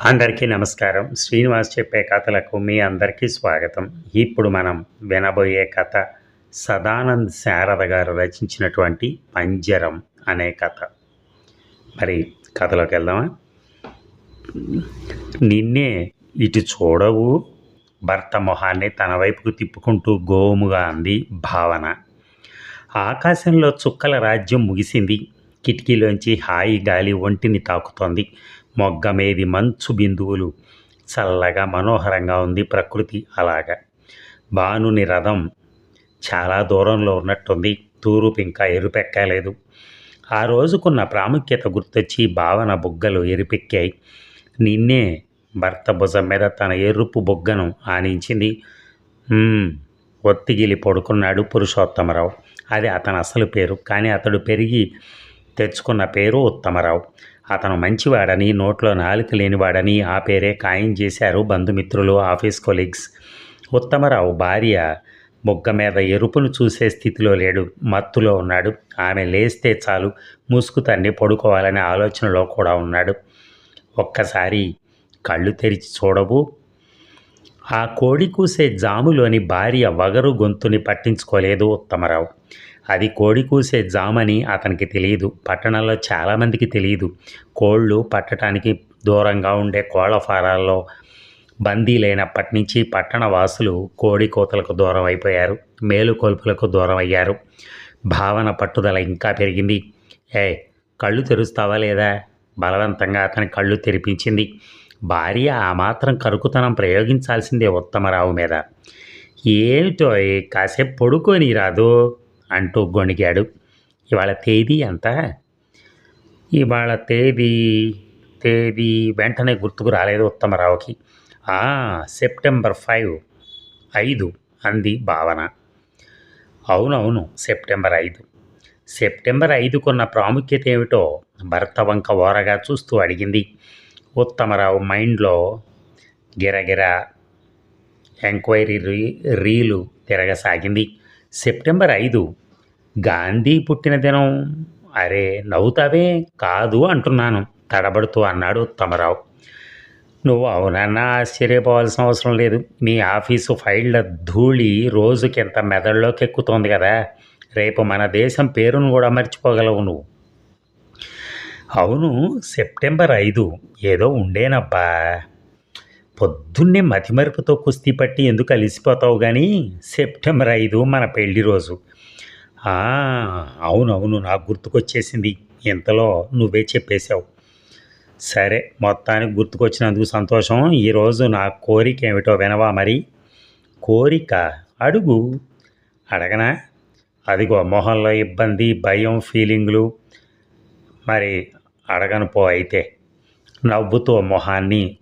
అందరికీ నమస్కారం. శ్రీనివాస్ చెప్పే కథలకు మీ అందరికీ స్వాగతం. ఇప్పుడు మనం వినబోయే కథ సదానంద్ శారద గారు రచించినటువంటి పంజరం అనే కథ. మరి కథలోకి వెళ్దామా? నిన్నే ఇటు చూడవు భర్త మొహాన్ని తన వైపుకు తిప్పుకుంటూ గోముగా అంది భావన. ఆకాశంలో చుక్కల రాజ్యం ముగిసింది. కిటికీలోంచి హాయి గాలి ఒంటిని తాకుతోంది. మొగ్గమేది మంచు బిందువులు. చల్లగా మనోహరంగా ఉంది ప్రకృతి అలాగా. భానుని రథం చాలా దూరంలో ఉన్నట్టుంది. తూరుపు ఇంకా ఎరుపెక్కలేదు ఆ రోజుకున్న ప్రాముఖ్యత గుర్తొచ్చి భావన బుగ్గలు ఎరిపెక్కాయి. నిన్నే భర్త భుజం మీద తన ఎరుపు బుగ్గను ఆనించింది. ఒత్తిగిలి పడుకున్నాడు పురుషోత్తమరావు. అది అతను అసలు పేరు. కానీ అతడు పెరిగి తెచ్చుకున్న పేరు ఉత్తమరావు. అతను మంచివాడని నోట్లో నాలుక లేనివాడని ఆ పేరే ఖాయం చేశారు బంధుమిత్రులు ఆఫీస్ కొలీగ్స్. ఉత్తమరావు భార్య బొగ్గ మీద ఎరుపును చూసే స్థితిలో లేడు మత్తులో ఉన్నాడు. ఆమె లేస్తే చాలు ముసుగు తన్ని పడుకోవాలనే ఆలోచనలో కూడా ఉన్నాడు. ఒక్కసారి కళ్ళు తెరిచి చూడవు. ఆ కోడి కూసే జాములోని భార్య వగరు గొంతుని పట్టించుకోలేదు ఉత్తమరావు. అది కోడి కూసే జామని అతనికి తెలియదు. పట్టణంలో చాలామందికి తెలియదు. కోళ్ళు పట్టడానికి దూరంగా ఉండే కోళ్ళ ఫారాల్లో బందీ లేనప్పటి నుంచి పట్టణ వాసులు కోడి కోతలకు దూరం అయిపోయారు. మేలుకొల్పులకు దూరం అయ్యారు. భావన పట్టుదల ఇంకా పెరిగింది. ఏ కళ్ళు తెరుస్తావా లేదా? బలవంతంగా అతని కళ్ళు తెరిపించింది. భార్య ఆ మాత్రం కరుకుతనం ప్రయోగించాల్సిందే ఉత్తమరావు మీద. ఏమిటో కాసేపు పడుకొని రాదు అంటూ గొణిగాడు. ఇవాళ తేదీ ఎంత? ఇవాళ తేదీ తేదీ వెంటనే గుర్తుకు రాలేదు ఉత్తమరావుకి. సెప్టెంబర్ ఫైవ్ ఐదు అంది భావన. అవునవును సెప్టెంబర్ ఐదు. సెప్టెంబర్ ఐదుకున్న ప్రాముఖ్యత ఏమిటో భర్త వంక ఓరగా చూస్తూ అడిగింది. ఉత్తమరావు మైండ్లో గిరగిర ఎంక్వైరీ రీ రీలు తిరగసాగింది. సెప్టెంబర్ ఐదు గాంధీ పుట్టిన దినం. అరే నవ్వుతావే? కాదు అంటున్నాను. తడబడుతూ అన్నాడు ఉత్తమరావు నువ్వు అవునన్నా ఆశ్చర్యపోవాల్సిన అవసరం లేదు. మీ ఆఫీసు ఫైళ్ళ ధూళి రోజుకింత మెదడులోకి ఎక్కుతోంది కదా. రేపు మన దేశం పేరును కూడా మర్చిపోగలవు నువ్వు. అవును సెప్టెంబర్ ఐదు. ఏదో ఉండేనబ్బా. పొద్దున్నే మతిమరుపుతో కుస్తీ పట్టి ఎందుకు అలిసిపోతావు కానీ సెప్టెంబర్ ఐదు మన పెళ్ళి రోజు. అవునవును నాకు గుర్తుకొచ్చేసింది. ఇంతలో నువ్వే చెప్పేశావు. సరే మొత్తానికి గుర్తుకొచ్చినందుకు సంతోషం. ఈరోజు నా కోరిక ఏమిటో వినవా మరి? కోరిక? అడుగు. అడగనా? అదిగో మొహంలో ఇబ్బంది భయం ఫీలింగ్లు. మరి అడగను పో అయితే. నవ్వుతో మొహాన్ని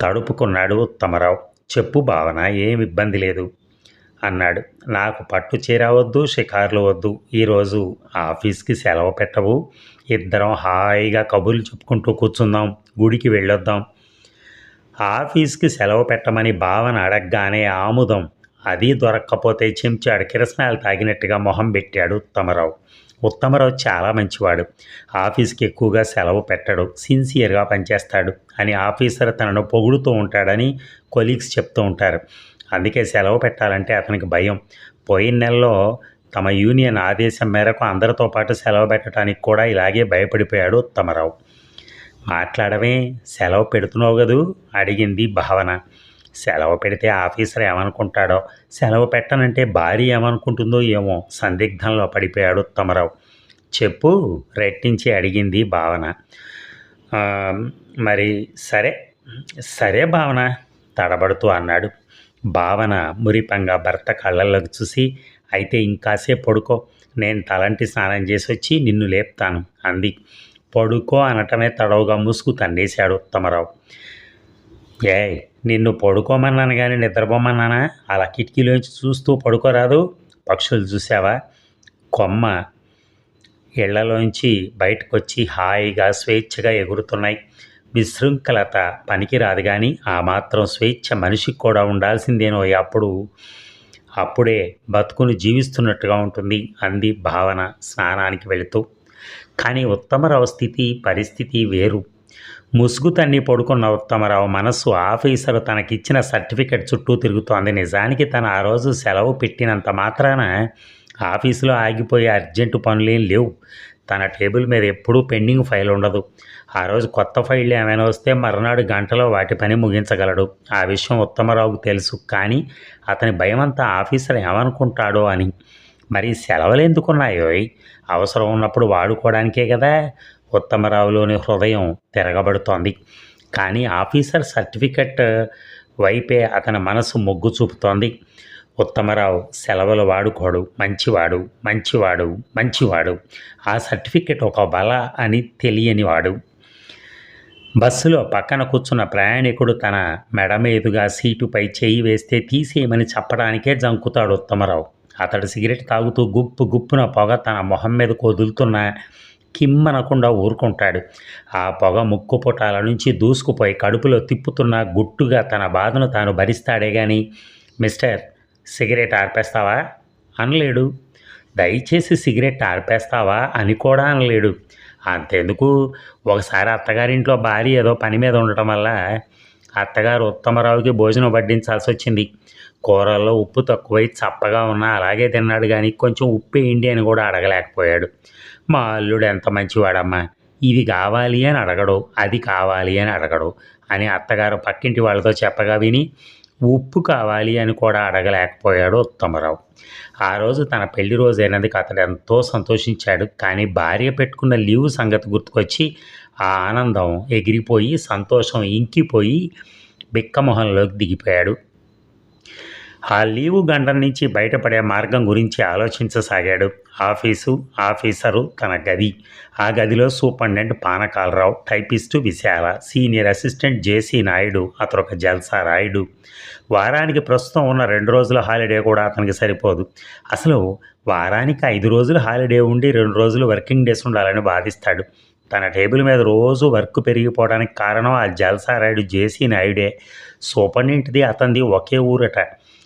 తడుపుకున్నాడు ఉత్తమరావు. చెప్పు భావన ఏమి ఇబ్బంది లేదు. అన్నాడు. నాకు పట్టు చీర వద్దు షికార్లు వద్దు. ఈరోజు ఆఫీస్కి సెలవు పెట్టవు. ఇద్దరం హాయిగా కబుర్లు చెప్పుకుంటూ కూర్చుందాం. గుడికి వెళ్ళొద్దాం. ఆఫీస్కి సెలవు పెట్టమని భావన అడగగానే ఆముదం. అది దొరక్కపోతే చెంచాడు కిరస్నాలు తాగినట్టుగా మొహం పెట్టాడు ఉత్తమరావు. ఉత్తమరావు చాలా మంచివాడు. ఆఫీస్కి ఎక్కువగా సెలవు పెట్టడు. సిన్సియర్గా పనిచేస్తాడు అని ఆఫీసర్ తనను పొగుడుతూ ఉంటాడని కొలీగ్స్ చెప్తూ ఉంటారు. అందుకే సెలవు పెట్టాలంటే అతనికి భయం. పోయిన నెలలో తమ యూనియన్ ఆదేశం మేరకు అందరితో పాటు సెలవు పెట్టడానికి కూడా ఇలాగే భయపడిపోయాడు ఉత్తమరావు మాట్లాడమే సెలవు పెడుతున్నావు కదూ? అడిగింది భావన. సెలవు పెడితే ఆఫీసర్ ఏమనుకుంటాడో సెలవు పెట్టనంటే భార్య ఏమనుకుంటుందో ఏమో సందిగ్ధంలో పడిపోయాడు ఉత్తమరావు చెప్పు రెట్టించి అడిగింది భావన. మరి సరే సరే భావన తడబడుతూ అన్నాడు. భావన మురిపంగా భర్త కళ్ళల్లోకి చూసి అయితే ఇంకాసేపు పడుకో నేను తలంటి స్నానం చేసి వచ్చి నిన్ను లేపుతాను అంది. పడుకో అనటమే తడవుగా ముసుగు తండేశాడు ఉత్తమరావు ఏ నిన్ను పడుకోమన్నాను కానీ నిద్రపోమన్నానా? అలా కిటికీలోంచి చూస్తూ పడుకోరాదు. పక్షులు చూసావా కొమ్మ ఇళ్ళలోంచి బయటకు వచ్చి హాయిగా స్వేచ్ఛగా ఎగురుతున్నాయి. విశృంఖలత పనికిరాదు కానీ ఆ మాత్రం స్వేచ్ఛ మనిషికి కూడా ఉండాల్సిందేనో అప్పుడు. అప్పుడే బతుకుని జీవిస్తున్నట్టుగా ఉంటుంది అంది భావన స్నానానికి వెళుతూ. కానీ ఉత్తమరావు స్థితి పరిస్థితి వేరు. ముసుగు తన్ని పడుకున్న ఉత్తమరావు మనస్సు ఆఫీసరు తనకిచ్చిన సర్టిఫికెట్ చుట్టూ తిరుగుతోంది. నిజానికి తను ఆ రోజు సెలవు పెట్టినంత మాత్రాన ఆఫీసులో ఆగిపోయే అర్జెంటు పనులేం లేవు. తన టేబుల్ మీద ఎప్పుడూ పెండింగ్ ఫైల్ ఉండదు. ఆ రోజు కొత్త ఫైళ్ళు ఏమైనా వస్తే మరునాడు గంటలో వాటి పని ముగించగలడు. ఆ విషయం ఉత్తమరావుకు తెలుసు. కానీ అతని భయమంతా ఆఫీసర్ ఏమనుకుంటాడో అని. మరి సెలవులు ఎందుకున్నాయో? అవసరం ఉన్నప్పుడు వాడుకోవడానికే కదా? ఉత్తమరావులోని హృదయం తిరగబడుతోంది. కానీ ఆఫీసర్ సర్టిఫికెట్ వైపే అతని మనసు మొగ్గు చూపుతోంది. ఉత్తమరావు సెలవులు వాడుకోడు. మంచివాడు. మంచివాడు. మంచివాడు. ఆ సర్టిఫికెట్ ఒక బల అని తెలియనివాడు. బస్సులో పక్కన కూర్చున్న ప్రయాణికుడు తన మెడ మీదుగా సీటుపై చేయి వేస్తే తీసేయమని చెప్పడానికే జంకుతాడు ఉత్తమరావు. అతడు సిగరెట్ తాగుతూ గుప్పు గుప్పున పొగ తన మొహం మీద కొదులుతున్న కిమ్మనకుండా ఊరుకుంటాడు. ఆ పొగ ముక్కు పుటాల నుంచి దూసుకుపోయి కడుపులో తిప్పుతున్న గుట్టుగా తన బాధను తాను భరిస్తాడే కానీ మిస్టర్ సిగరెట్ ఆర్పేస్తావా? అనలేడు. దయచేసి సిగరెట్ ఆర్పేస్తావా? అని కూడా అనలేడు. అంతెందుకు? ఒకసారి అత్తగారింట్లో భార్య ఏదో పని మీద ఉండటం వల్ల అత్తగారు ఉత్తమరావుకి భోజనం వడ్డించాల్సి వచ్చింది కూరల్లో ఉప్పు తక్కువై చప్పగా ఉన్నా అలాగే తిన్నాడు కానీ కొంచెం ఉప్పు వేయండి అని కూడా అడగలేకపోయాడు. మా అల్లుడు ఎంత మంచివాడమ్మా! ఇది కావాలి అని అడగడు అది కావాలి అని అడగడు అని అత్తగారు పక్కింటి వాళ్ళతో చెప్పగా విని ఉప్పు కావాలి అని కూడా అడగలేకపోయాడు ఉత్తమరావు. ఆ రోజు తన పెళ్ళి రోజు అయినందుకు అతడు ఎంతో సంతోషించాడు. కానీ భార్య పెట్టుకున్న లీవ్ సంగతి గుర్తుకొచ్చి ఆ ఆనందం ఎగిరిపోయి సంతోషం ఇంకిపోయి బిక్కమొహంలోకి దిగిపోయాడు. ఆ లీవు గండం నుంచి బయటపడే మార్గం గురించి ఆలోచించసాగాడు ఆఫీసు ఆఫీసరు తన గది. ఆ గదిలో superintendent Panakalarao typist Vishala senior assistant JC Naidu అతను ఒక జల్సా రాయుడు. వారానికి ప్రస్తుతం ఉన్న రెండు రోజుల హాలిడే కూడా అతనికి సరిపోదు. అసలు వారానికి ఐదు రోజులు హాలిడే ఉండి రెండు రోజులు వర్కింగ్ డేస్ ఉండాలని బాధిస్తాడు తన టేబుల్ మీద రోజు వర్క్ పెరిగిపోవడానికి కారణం ఆ జల్సా రాయుడు జేసీ నాయుడే. సూపరింటెంట్ది అతనిది ఒకే ఊరట.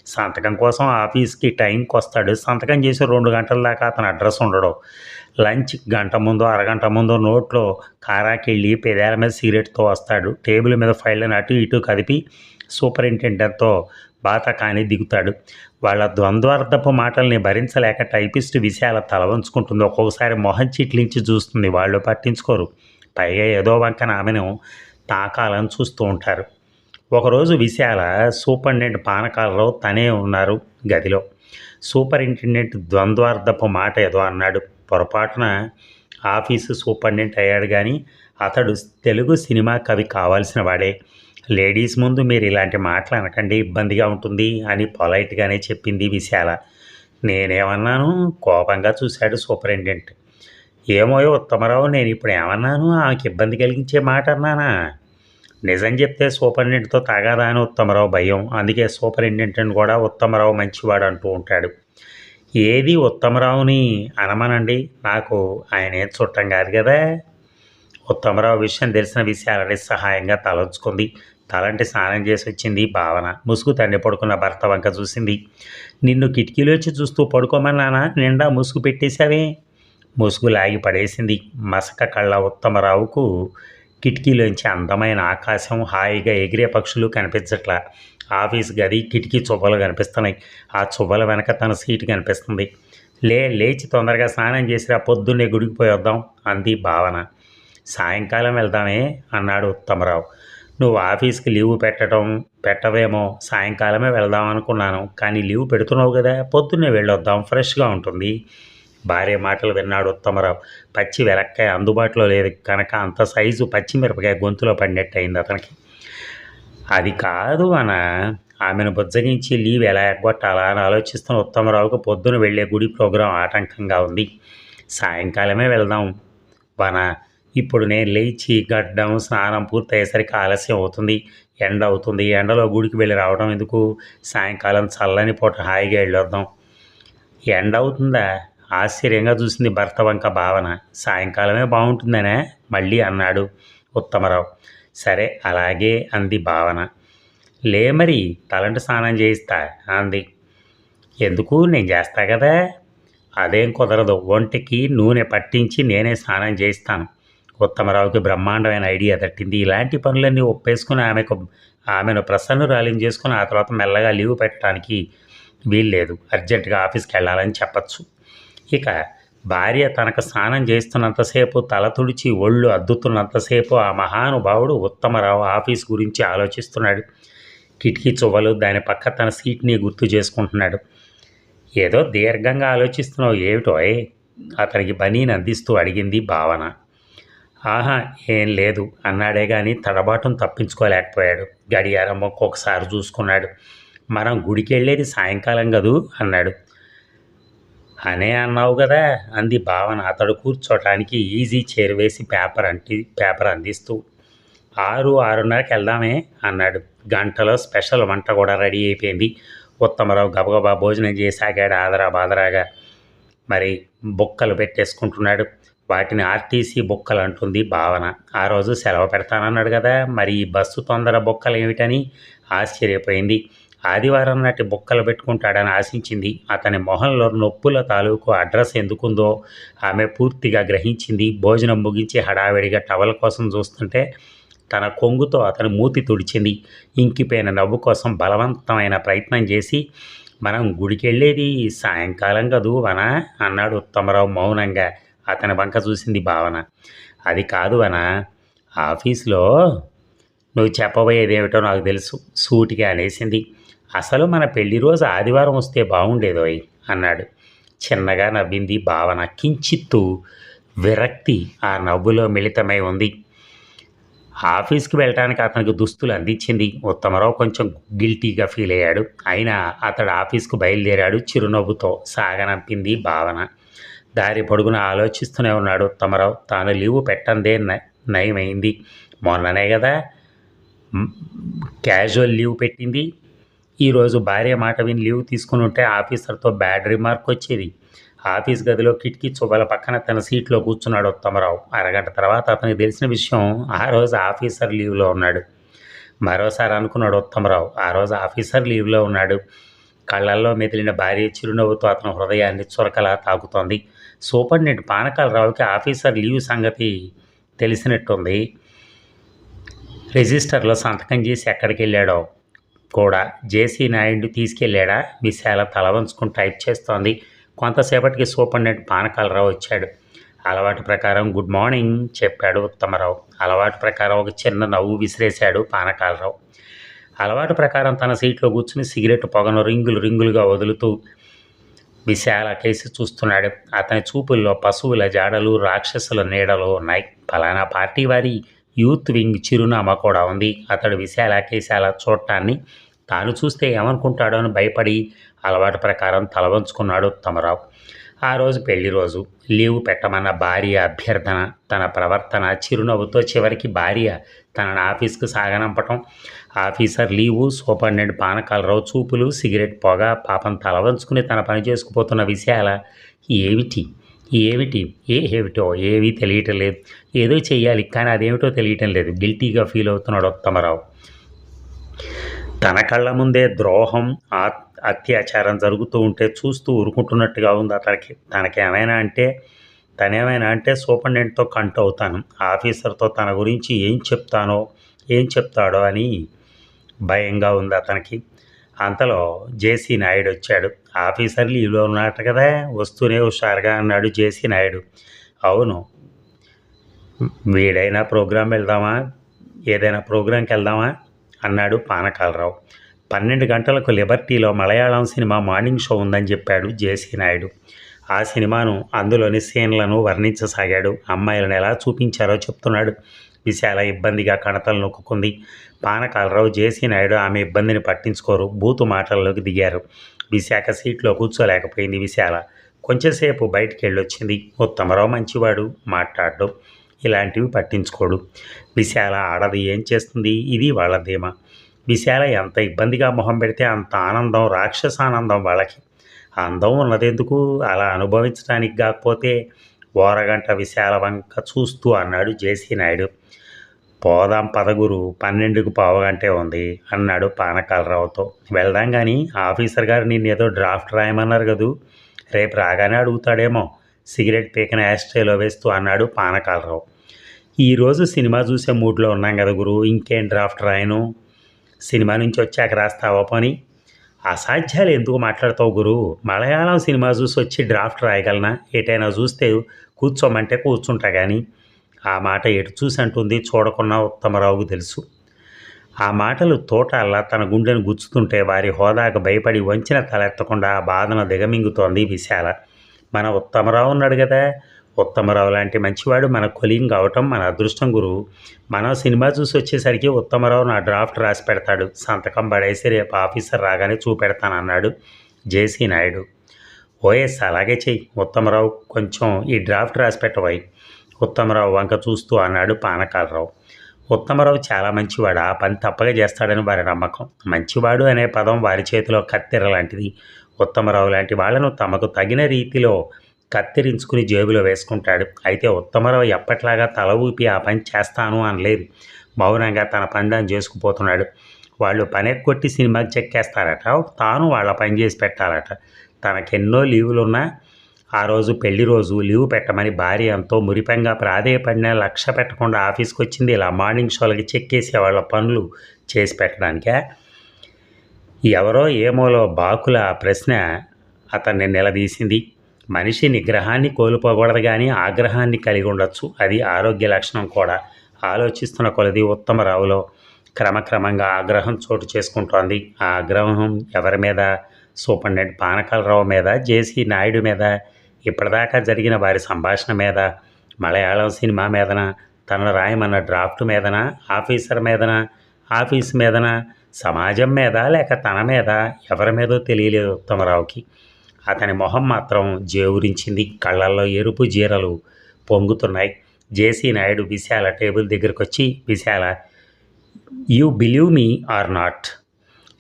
సంతకం కోసం ఆఫీస్కి టైంకి వస్తాడు సంతకం చేసి రెండు గంటల దాకా అతను అడ్రస్ ఉండడు. లంచ్ గంట ముందు అరగంట ముందు నోట్లో కారాకెళ్ళి పెదాల మీద సిగరెట్తో వస్తాడు. టేబుల్ మీద ఫైళ్ళని అటు ఇటు కదిపి సూపరింటెండెంట్తో బాత కానీ దిగుతాడు. వాళ్ళ ద్వంద్వార్థపు మాటల్ని భరించలేక టైపిస్ట్ విషయాల తల వంచుకుంటుంది. ఒక్కొక్కసారి మొహం చిట్లించి చూస్తుంది. వాళ్ళు పట్టించుకోరు. పైగా ఏదో వంకన ఆమెను తాకాలని చూస్తూ ఉంటారు. ఒకరోజు విశాల సూపరింటెండెంట్ పానకాలలో తనే ఉన్నారు గదిలో. సూపరింటెండెంట్ ద్వంద్వార్థపు మాట ఏదో అన్నాడు. పొరపాటున ఆఫీసు సూపరింటెండెంట్ అయ్యాడు కానీ అతడు తెలుగు సినిమా కవి కావాల్సిన వాడే. లేడీస్ ముందు మీరు ఇలాంటి మాటలు అనకండి ఇబ్బందిగా ఉంటుంది అని పొలైట్గానే చెప్పింది విశాల. నేనేమన్నాను? కోపంగా చూశాడు సూపరింటెండెంట్. ఏమోయో ఉత్తమరావు నేను ఇప్పుడు ఏమన్నాను? ఆమెకి ఇబ్బంది కలిగించే మాట అన్నానా? నిజం చెప్తే సూపరింటెండెంట్తో తాగాదా అని ఉత్తమరావు భయం. అందుకే సూపరింటెండెంట్ కూడా ఉత్తమరావు మంచివాడు అంటూ ఉంటాడు. ఏది ఉత్తమరావుని అనమనండి? నాకు ఆయన ఏం చుట్టం కాదు కదా. ఉత్తమరావు విషయం తెలిసిన విషయాలని సహాయంగా తలంచుకుంది. తలంటి స్నానం చేసి వచ్చింది భావన. ముసుగు తండ్రి పడుకున్న భర్త వంక చూసింది. నిన్ను కిటికీలోంచి చూస్తూ పడుకోమన్నానా నిండా ముసుగు పెట్టేశావే? ముసుగు లాగి పడేసింది. మసక కళ్ళ ఉత్తమరావుకు కిటికీలోంచి అందమైన ఆకాశం హాయిగా ఎగిరే పక్షులు కనిపించట్లా. ఆఫీస్ గది కిటికీ చువ్వలు కనిపిస్తున్నాయి. ఆ చువ్వల వెనక తన సీటు కనిపిస్తుంది. లే లేచి తొందరగా స్నానం చేసిరా పొద్దున్నే గుడికి పోయి వద్దాం అంది భావన. సాయంకాలం వెళ్దామే అన్నాడు ఉత్తమరావు. నువ్వు ఆఫీస్కి లీవ్ పెట్టడం పెట్టవేమో సాయంకాలమే వెళ్దాం అనుకున్నాను. కానీ లీవ్ పెడుతున్నావు కదా పొద్దున్నే వెళ్ళొద్దాం ఫ్రెష్గా ఉంటుంది. భార్య మాటలు విన్నాడు ఉత్తమరావు. పచ్చి వెలక్కాయ అందుబాటులో లేదు కనుక అంత సైజు పచ్చిమిరపకాయ గొంతులో పడినట్టు అయింది అతనికి. అది కాదు అన ఆమెను బుజ్జగించి లీవ్ ఎలా ఎగ్గొట్టాలా అని ఆలోచిస్తున్న ఉత్తమరావుకు పొద్దున వెళ్ళే గుడి ప్రోగ్రాం ఆటంకంగా ఉంది. సాయంకాలమే వెళ్దాం వన. ఇప్పుడు నేను లేచి గడ్డం స్నానం పూర్తయ్యేసరికి ఆలస్యం అవుతుంది. ఎండ అవుతుంది. ఎండలో గుడికి వెళ్ళి రావడం ఎందుకు? సాయంకాలం చల్లని పూట హాయిగా వెళ్ళొద్దాం. ఎండ అవుతుందా? ఆశ్చర్యంగా చూసింది భర్త వంక భావన. సాయంకాలమే బాగుంటుందనే మళ్ళీ అన్నాడు ఉత్తమరావు. సరే అలాగే అంది భావన. లే మరి తలంటు స్నానం చేయిస్తా అంది. ఎందుకు? నేను చేస్తా కదా. అదేం కుదరదు ఒంటికి నూనె పట్టించి నేనే స్నానం చేయిస్తాను. ఉత్తమరావుకి బ్రహ్మాండమైన ఐడియా తట్టింది ఇలాంటి పనులన్నీ ఒప్పేసుకుని ఆమెకు ఆమెను ప్రసన్నురాలిని చేసుకుని ఆ తర్వాత మెల్లగా లీవ్ పెట్టడానికి వీల్లేదు. అర్జెంటుగా ఆఫీస్కి వెళ్ళాలని చెప్పచ్చు. ఇక భార్య తనకు స్నానం చేస్తున్నంతసేపు తల తుడిచి ఒళ్ళు అద్దుతున్నంతసేపు ఆ మహానుభావుడు ఉత్తమరావు ఆఫీస్ గురించి ఆలోచిస్తున్నాడు. కిటికీ చువ్వలు దాని పక్క తన సీట్ని గుర్తు చేసుకుంటున్నాడు. ఏదో దీర్ఘంగా ఆలోచిస్తున్నావు ఏమిటో అతనికి బనీని అందిస్తూ అడిగింది భావన. ఆహా ఏం లేదు అన్నాడే కానీ తడబాటును తప్పించుకోలేకపోయాడు. గడియారం ఒక్కొక్కసారి చూసుకున్నాడు. మనం గుడికి వెళ్ళేది సాయంకాలం కదూ? అన్నాడు. అనే అన్నావు కదా. అంది భావన. అతడు కూర్చోటానికి ఈజీ చైర్ వేసి పేపర్ అంటి పేపర్ అందిస్తూ. ఆరు ఆరున్నరకి వెళ్దామే అన్నాడు. గంటలో స్పెషల్ వంట కూడా రెడీ అయిపోయింది. ఉత్తమరావు గబగబా భోజనం చేసాగాడు ఆదరా బాదరాగా. మరి బుక్కలు పెట్టేసుకుంటున్నాడు. వాటిని ఆర్టీసీ బుక్కలు అంటుంది భావన. ఆ రోజు సెలవు పెడతానన్నాడు కదా. మరి ఈ బస్సు తొందర బుక్కలు ఏమిటని ఆశ్చర్యపోయింది. ఆదివారం నాటి బుక్కలు పెట్టుకుంటాడని ఆశించింది. అతని మొహంలో నొప్పుల తాలూకు అడ్రస్ ఎందుకుందో ఆమె పూర్తిగా గ్రహించింది. భోజనం ముగించి హడావిడిగా టవల్ కోసం చూస్తుంటే తన కొంగుతో అతను మూతి తుడిచింది. ఇంకిపోయిన నవ్వు కోసం బలవంతమైన ప్రయత్నం చేసి మనం గుడికెళ్ళేది సాయంకాలం కదూ వనా అన్నాడు ఉత్తమరావు మౌనంగా. అతని వంక చూసింది భావన. అది కాదు వనా. ఆఫీస్లో నువ్వు చెప్పబోయేదేమిటో నాకు తెలుసు. సూటిగా అనేసింది. అసలు మన పెళ్ళి రోజు ఆదివారం వస్తే బాగుండేదోయ్ అన్నాడు. చిన్నగా నవ్వింది భావన. కించిత్తు విరక్తి ఆ నవ్వులో మిళితమై ఉంది. ఆఫీస్కి వెళ్ళడానికి అతనికి దుస్తులు అందించింది. ఉత్తమరావు కొంచెం గిల్టీగా ఫీల్ అయ్యాడు. అయినా అతడు ఆఫీస్కు బయలుదేరాడు చిరునవ్వుతో సాగనంపింది భావన. దారి పొడుగున ఆలోచిస్తూనే ఉన్నాడు ఉత్తమరావు. తాను లీవు పెట్టందే నయమైంది. మొన్ననే కదా క్యాజువల్ లీవ్ పెట్టింది. ఈరోజు భార్య మాట విని లీవ్ తీసుకుని ఉంటే ఆఫీసర్తో బ్యాడ్ రిమార్క్ వచ్చేది. ఆఫీస్ గదిలో కిటికీ చువ్వల పక్కన తన సీట్లో కూర్చున్నాడు ఉత్తమరావు. అరగంట తర్వాత అతనికి తెలిసిన విషయం ఆ రోజు ఆఫీసర్ లీవ్లో ఉన్నాడు. మరోసారి అనుకున్నాడు ఉత్తమరావు. ఆ రోజు ఆఫీసర్ లీవ్లో ఉన్నాడు. కళ్ళల్లో మెదిలిన భార్య చిరునవ్వుతో అతను హృదయాన్ని చురకలా తాకుతోంది. సూపరింటెండెంట్ పానకాలరావుకి ఆఫీసర్ లీవ్ సంగతి తెలిసినట్టుంది. రిజిస్టర్లో సంతకం చేసి ఎక్కడికి వెళ్ళాడో కూడా జేసీ నాయుడు తీసుకెళ్ళాడా? విశాల తలవంచుకుని టైప్ చేస్తోంది. కొంతసేపటికి సూపరింటెండెంట్ పానకాలరావు వచ్చాడు. అలవాటు ప్రకారం గుడ్ మార్నింగ్ చెప్పాడు ఉత్తమరావు. అలవాటు ప్రకారం ఒక చిన్న నవ్వు విసిరేశాడు పానకాలరావు అలవాటు ప్రకారం తన సీట్లో కూర్చుని సిగరెట్ పొగను రింగులు రింగులుగా వదులుతూ విశాల కేసి చూస్తున్నాడు. అతని చూపుల్లో పశువుల జాడలు రాక్షసుల నీడలు ఉన్నాయి. ఫలానా పార్టీ వారి యూత్ వింగ్ చిరునామా కూడా ఉంది. అతడు విశాల కేశాల చూడటాన్ని తాను చూస్తే ఏమనుకుంటాడో అని భయపడి అలవాటు ప్రకారం తల వంచుకున్నాడు ఉత్తమరావు ఆ రోజు పెళ్ళి రోజు. లీవు పెట్టమన్న భార్య అభ్యర్థన తన ప్రవర్తన చిరునవ్వుతో చివరికి భార్య తనని ఆఫీస్కు సాగనంపటం ఆఫీసర్ లీవు సూపరింటెండెంట్ పానకాలరావు చూపులు సిగరెట్ పొగ పాపం తల వంచుకుని తన పని చేసుకుపోతున్న విషయాల ఏమిటి? ఏమిటి? ఏ ఏమిటో ఏమీ తెలియటం లేదు. ఏదో చేయాలి కానీ అదేమిటో తెలియటం లేదు. గిల్టీగా ఫీల్ అవుతున్నాడు ఉత్తమరావు. తన కళ్ళ ముందే ద్రోహం అత్యాచారం జరుగుతూ ఉంటే చూస్తూ ఊరుకుంటున్నట్టుగా ఉంది అతనికి. ఏమైనా అంటే తనేమైనా అంటే సూపరింటెండెంట్తో కంట అవుతాను. ఆఫీసర్తో తన గురించి ఏం చెప్తానో ఏం చెప్తాడో అని భయంగా ఉంది అతనికి. అంతలో జేసీ నాయుడు వచ్చాడు. ఆఫీసర్లు లీవ్లో ఉన్నట్ట కదా వస్తూనే హుషారుగా అన్నాడు జేసీ నాయుడు. అవును వీడైనా ప్రోగ్రాం వెళ్దామా? ఏదైనా ప్రోగ్రాంకి వెళ్దామా? అన్నాడు పానకాలరావు. పన్నెండు గంటలకు లిబర్టీలో మలయాళం సినిమా మార్నింగ్ షో ఉందని చెప్పాడు జేసీ నాయుడు. ఆ సినిమాను అందులోని సీన్లను వర్ణించసాగాడు. అమ్మాయిలను ఎలా చూపించారో చెప్తున్నాడు. విశాల ఇబ్బందిగా కణతలు నొక్కుంది పానకాలరావు జేసీ నాయుడు ఆమె ఇబ్బందిని పట్టించుకోరు. బూతు మాటల్లోకి దిగారు. విశాఖ సీట్లో కూర్చోలేకపోయింది విశాల. కొంచెంసేపు బయటికి వెళ్ళొచ్చింది ఉత్తమరావు మంచివాడు మాట్లాడడం. ఇలాంటివి పట్టించుకోడు. విశాల ఆడది ఏం చేస్తుంది? ఇది వాళ్ళ ధీమా. విశాల ఎంత ఇబ్బందిగా మొహం పెడితే అంత ఆనందం రాక్షసానందం వాళ్ళకి. అందం ఉన్నదెందుకు? అలా అనుభవించడానికి కాకపోతే ఓరగంట విశాల వంక చూస్తూ అన్నాడు జేసీ నాయుడు. పోదాం పదగురు పన్నెండుకు పావుగంటే ఉంది అన్నాడు పానకాలరావుతో. వెళ్దాం కానీ ఆఫీసర్ గారు నిన్న ఏదో డ్రాఫ్ట్ రాయమన్నారు కదూ. రేపు రాగానే అడుగుతాడేమో సిగరెట్ పీకన యాస్ట్రేలో వేస్తూ అన్నాడు పానకాలరావు. ఈరోజు సినిమా చూసే మూడ్లో ఉన్నాం కదా గురు ఇంకేం డ్రాఫ్ట్ రాయను? సినిమా నుంచి వచ్చాక రాస్తావా పని? అసాధ్యాలు ఎందుకు మాట్లాడతావు గురు? మలయాళం సినిమా చూసి వచ్చి డ్రాఫ్ట్ రాయగలనా? ఎటైనా చూస్తే కూర్చోమంటే కూర్చుంటా కానీ ఆ మాట ఎటు చూసి అంటుంది? చూడకున్న ఉత్తమరావుకు తెలుసు. ఆ మాటలు తోటల్లా తన గుండెను గుచ్చుతుంటే వారి హోదాకు భయపడి వంచిన తలెత్తకుండా ఆ బాధను దిగమింగుతోంది విశాల. మన ఉత్తమరావు ఉన్నాడు కదా? ఉత్తమరావు లాంటి మంచివాడు మన కొలీం కావటం మన అదృష్టం గురువు. మనం సినిమా చూసి వచ్చేసరికి ఉత్తమరావు నా డ్రాఫ్ట్ రాసి పెడతాడు. సంతకం పడేసి రేపు ఆఫీసర్ రాగానే చూపెడతానన్నాడు జేసీ నాయుడు. ఓఎస్ అలాగే చెయ్యి. ఉత్తమరావు కొంచెం ఈ డ్రాఫ్ట్ రాసి పెట్టబోయి. ఉత్తమరావు వంక చూస్తూ అన్నాడు పానకాలరావు. ఉత్తమరావు చాలా మంచివాడు. ఆ పని తప్పగా చేస్తాడని వారి నమ్మకం. మంచివాడు అనే పదం వారి చేతిలో కత్తెర లాంటిది. ఉత్తమరావు లాంటి వాళ్ళను తమకు తగిన రీతిలో కత్తిరించుకుని జేబులో వేసుకుంటాడు. అయితే ఉత్తమరావు ఎప్పట్లాగా తల ఊపి ఆ పని చేస్తాను అనలేదు. మౌనంగా తన పందాన్ని చేసుకుపోతున్నాడు. వాళ్ళు పనెక్కొట్టి సినిమాకి చెక్కేస్తారట. తాను వాళ్ళ పని చేసి పెట్టాలట. తనకెన్నో లీవులున్నా ఆ రోజు పెళ్ళి రోజు లీవ్ పెట్టమని భార్య ఎంతో మురిపంగా ప్రాధేయపడినా లక్ష్య పెట్టకుండా ఆఫీస్కి వచ్చింది ఇలా మార్నింగ్ షోలకి చెక్కేసి వాళ్ళ పనులు చేసి పెట్టడానికే? ఎవరో ఏమోలో బాకుల ప్రశ్న అతన్ని నిలదీసింది. మనిషి నిగ్రహాన్ని కోల్పోకూడదు కానీ ఆగ్రహాన్ని కలిగి ఉండొచ్చు. అది ఆరోగ్య లక్షణం కూడా. ఆలోచిస్తున్న కొలది ఉత్తమరావులో క్రమక్రమంగా ఆగ్రహం చోటు చేసుకుంటోంది. ఆ ఆగ్రహం ఎవరి మీద? సూపరింటెండెంట్ పానకాలరావు మీద? జేసీ నాయుడు మీద? ఇప్పటిదాకా జరిగిన వారి సంభాషణ మీద మలయాళం సినిమా మీదన తన రాయమన్న డ్రాఫ్ట్ మీదన ఆఫీసర్ మీదన ఆఫీస్ మీదన సమాజం మీద లేక తన మీద ఎవరి మీదో తెలియలేదు ఉత్తమరావుకి. అతని మొహం మాత్రం జేవురించింది కళ్ళల్లో ఎరుపు జీరలు పొంగుతున్నాయి. జేసీ నాయుడు విశాల టేబుల్ దగ్గరకు వచ్చి Vishala you believe me or not?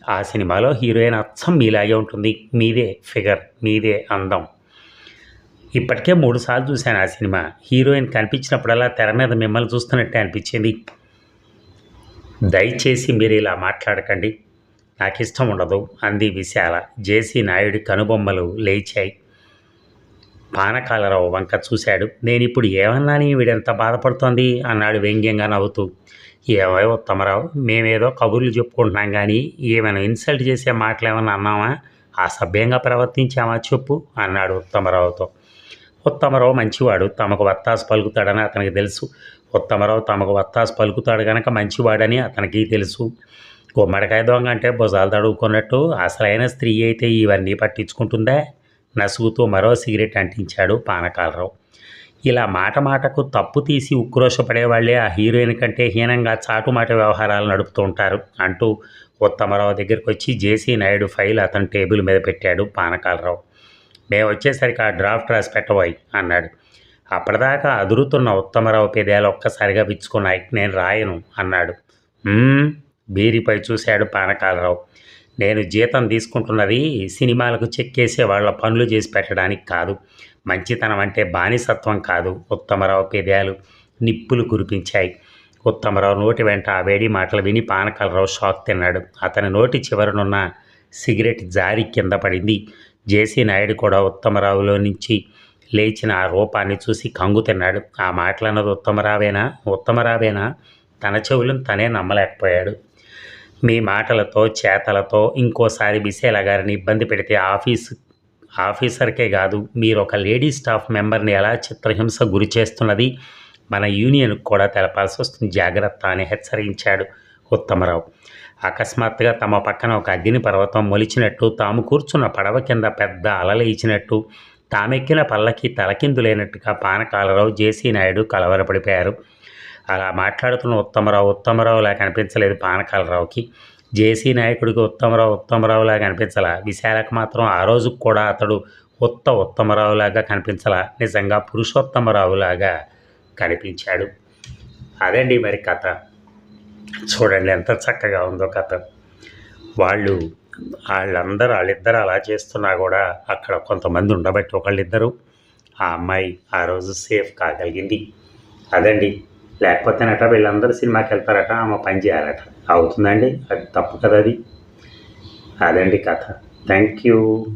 ఆ సినిమాలో హీరోయిన్ అచ్చం మీలాగే ఉంటుంది. మీదే ఫిగర్ మీదే అందం. ఇప్పటికే మూడు సార్లు చూశాను ఆ సినిమా. హీరోయిన్ కనిపించినప్పుడల్లా తెర మీద మిమ్మల్ని చూస్తున్నట్టే అనిపించింది. దయచేసి మీరు ఇలా మాట్లాడకండి. నాకు ఇష్టం ఉండదు అంది విశాల. జేసీ నాయుడి కనుబొమ్మలు లేచాయి. పానకాలరావు వంక చూశాడు. నేను ఇప్పుడు ఏమన్నాని వీడెంత బాధపడుతోంది? అన్నాడు వ్యంగ్యంగా నవ్వుతూ. ఏమో ఉత్తమరావు మేమేదో కబుర్లు చెప్పుకుంటున్నాం కానీ ఏమైనా ఇన్సల్ట్ చేసే మాటలు ఏమన్నా అన్నామా అసభ్యంగా ప్రవర్తించామా చెప్పు అన్నాడు ఉత్తమరావుతో. ఉత్తమరావు మంచివాడు. తమకు వత్తాసు పలుకుతాడని అతనికి తెలుసు. ఉత్తమరావు తమకు వత్తాసు పలుకుతాడు కనుక మంచివాడని అతనికి తెలుసు. గుమ్మడికాయ దొంగ అంటే భుజాలు తడువుకున్నట్టు అసలైన స్త్రీ అయితే ఇవన్నీ పట్టించుకుంటుందా? నసుగుతూ మరో సిగరెట్ అంటించాడు పానకాలరావు. ఇలా మాట మాటకు తప్పు తీసి ఉక్రోషపడేవాళ్ళే ఆ హీరోయిన్ కంటే హీనంగా చాటుమాట వ్యవహారాలు నడుపుతూ ఉంటారు అంటూ ఉత్తమరావు దగ్గరికి వచ్చి జేసీ నాయుడు ఫైల్ అతను టేబుల్ మీద పెట్టాడు పానకాలరావు. మేము వచ్చేసరికి ఆ డ్రాఫ్ట్ రాసి పెట్టబోయి అన్నాడు. అప్పటిదాకా అదురుతున్న ఉత్తమరావు పెదాలు ఒక్కసారిగా విచ్చుకున్నాయి నేను రాయను అన్నాడు. బీరిపై చూశాడు పానకాలరావు. నేను జీతం తీసుకుంటున్నది సినిమాలకు చెక్కేసే వాళ్ళ పనులు చేసి పెట్టడానికి కాదు. మంచితనం అంటే బానిసత్వం కాదు ఉత్తమరావు పెదాలు నిప్పులు కురిపించాయి. ఉత్తమరావు నోటి వెంట ఆ వేడి మాటలు విని పానకాలరావు షాక్ తిన్నాడు. అతని నోటి చివరనున్న సిగరెట్ జారి కింద పడింది. జేసీ నాయుడు కూడా ఉత్తమరావులో నుంచి లేచిన ఆ రూపాన్ని చూసి కంగు తిన్నాడు. ఆ మాటలన్నది ఉత్తమరావేనా? ఉత్తమరావేనా? తన చెవులను తనే నమ్మలేకపోయాడు. మీ మాటలతో చేతలతో ఇంకోసారి బిసేలా గారిని ఇబ్బంది పెడితే ఆఫీస్ ఆఫీసర్కే కాదు మీరు ఒక లేడీ స్టాఫ్ మెంబర్ని ఎలా చిత్రహింస గురి చేస్తున్నది మన యూనియన్కు కూడా తెలపాల్సి వస్తుంది జాగ్రత్త అని హెచ్చరించాడు ఉత్తమరావు. అకస్మాత్తుగా తమ పక్కన ఒక అగ్ని పర్వతం మొలిచినట్టు తాము కూర్చున్న పడవ కింద పెద్ద అలలు ఇచ్చినట్టు తామెక్కిన పల్లకి తలకిందులేనట్టుగా పానకాలరావు జేసీ నాయుడు కలవరపడిపోయారు. అలా మాట్లాడుతున్న ఉత్తమరావు ఉత్తమరావులా కనిపించలేదు పానకాలరావుకి. జేసీ నాయకుడికి ఉత్తమరావు ఉత్తమరావులా కనిపించలా. విశాలకు మాత్రం ఆ రోజుకు కూడా అతడు ఉత్త ఉత్తమరావులాగా కనిపించలా. నిజంగా పురుషోత్తమరావులాగా కనిపించాడు. అదండి మరి కథ. చూడండి ఎంత చక్కగా ఉందో కథ. వాళ్ళు వాళ్ళందరూ వాళ్ళిద్దరు అలా చేస్తున్నా కూడా అక్కడ కొంతమంది ఉండబట్టి ఒకళ్ళిద్దరు ఆ అమ్మాయి ఆ రోజు సేఫ్ కాగలిగింది. అదండి. లేకపోతేనట వీళ్ళందరూ సినిమాకి వెళ్తారట ఆమె పని చేయాలట. అవుతుందండి? అది తప్పు కదా అది. అదండి కథ. Thank you